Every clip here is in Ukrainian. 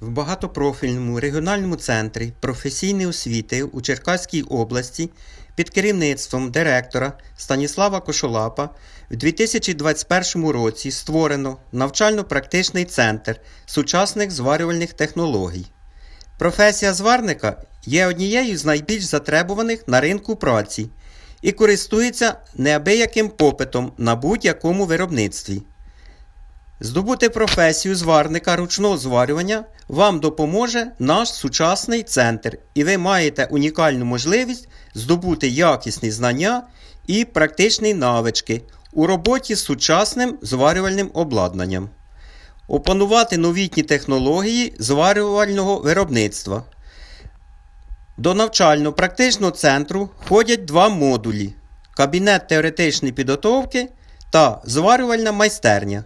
В багатопрофільному регіональному центрі професійної освіти у Черкаській області під керівництвом директора Станіслава Кошолапа в 2021 році створено навчально-практичний центр сучасних зварювальних технологій. Професія зварника є однією з найбільш затребуваних на ринку праці і користується неабияким попитом на будь-якому виробництві. Здобути професію зварника ручного зварювання вам допоможе наш сучасний центр, і ви маєте унікальну можливість здобути якісні знання і практичні навички у роботі з сучасним зварювальним обладнанням, опанувати новітні технології зварювального виробництва. До навчально-практичного центру входять два модулі: кабінет теоретичної підготовки та зварювальна майстерня.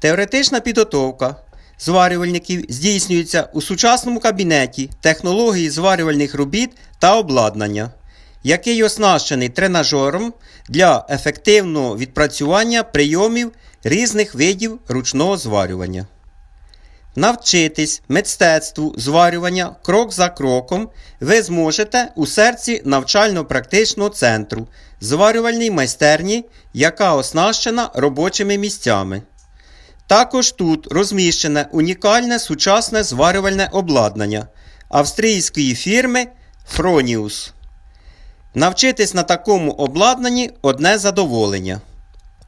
Теоретична підготовка зварювальників здійснюється у сучасному кабінеті технології зварювальних робіт та обладнання, який оснащений тренажером для ефективного відпрацювання прийомів різних видів ручного зварювання. Навчитись мистецтву зварювання крок за кроком ви зможете у серці навчально-практичного центру зварювальній майстерні, яка оснащена робочими місцями. Також тут розміщене унікальне сучасне зварювальне обладнання австрійської фірми Fronius. Навчитись на такому обладнанні одне задоволення.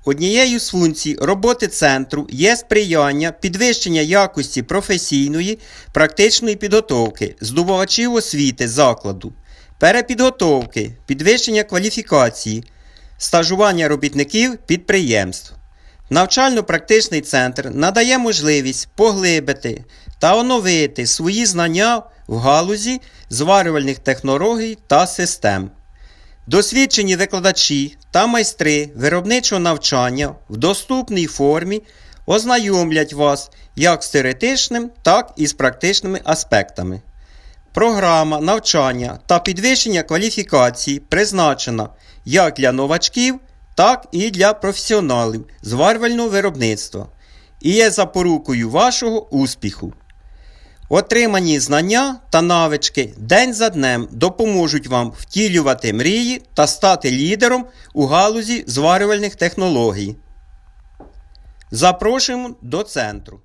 Однією з функцій роботи центру є сприяння підвищення якості професійної практичної підготовки здобувачів освіти закладу, перепідготовки, підвищення кваліфікації, стажування робітників підприємств. Навчально-практичний центр надає можливість поглибити та оновити свої знання в галузі зварювальних технологій та систем. Досвідчені викладачі та майстри виробничого навчання в доступній формі ознайомлять вас як з теоретичним, так і з практичними аспектами. Програма навчання та підвищення кваліфікації призначена як для новачків, так і для професіоналів зварювального виробництва і є запорукою вашого успіху. Отримані знання та навички день за днем допоможуть вам втілювати мрії та стати лідером у галузі зварювальних технологій. Запрошуємо до центру.